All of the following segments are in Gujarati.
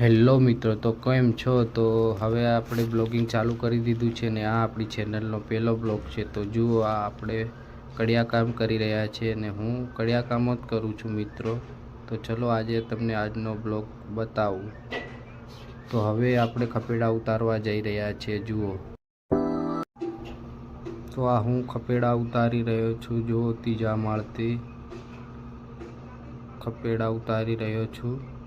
હેલો મિત્રો, તો કેમ છો? તો હવે આપણે બ્લોગિંગ ચાલુ કરી દીધું છે ને આ આપણી ચેનલનો પહેલો બ્લોગ છે. તો જુઓ, આ આપણે કડિયા કામ કરી રહ્યા છીએ અને હું કડિયા કામ જ કરું છું મિત્રો. તો ચલો આજે તમને આજનો બ્લોગ બતાવું. તો હવે આપણે ખપેડા ઉતારવા જઈ રહ્યા છીએ જુઓ. તો આ હું ખપેડા ઉતારી રહ્યો છું, જુઓ, ત્રીજા માળથી ખપેડા ઉતારી રહ્યો છું.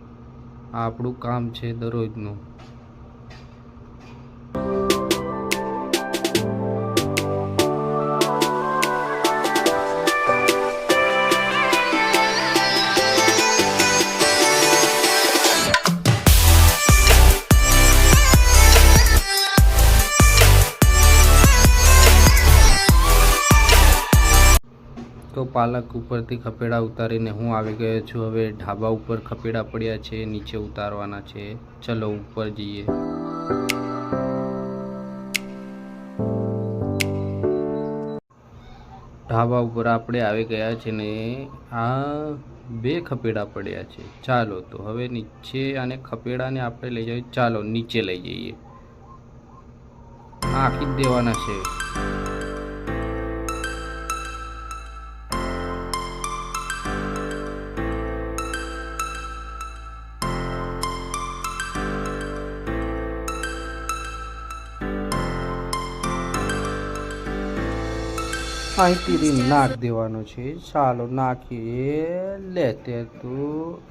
આ આપણું કામ છે દરરોજનું. તો પાલક ઉપરથી ખપેડા ઉતારીને હું આવી ગયો છું. હવે ઢાબા ઉપર ખપેડા પડ્યા છે, નીચે ઉતારવાના છે. ચલો ઉપર જઈએ. ઢાબા ઉપર આપણે આવી ગયા છે ને આ બે ખપેડા પડ્યા છે. ચાલો તો હવે નીચે અને ખપેડાને આપણે લઈ જઈએ. ચાલો નીચે લઈ જઈએ. આખી દેવાના છે. અહીંથી નાખ દેવાનો છે. ચાલો નાખીએ. લે તે તું.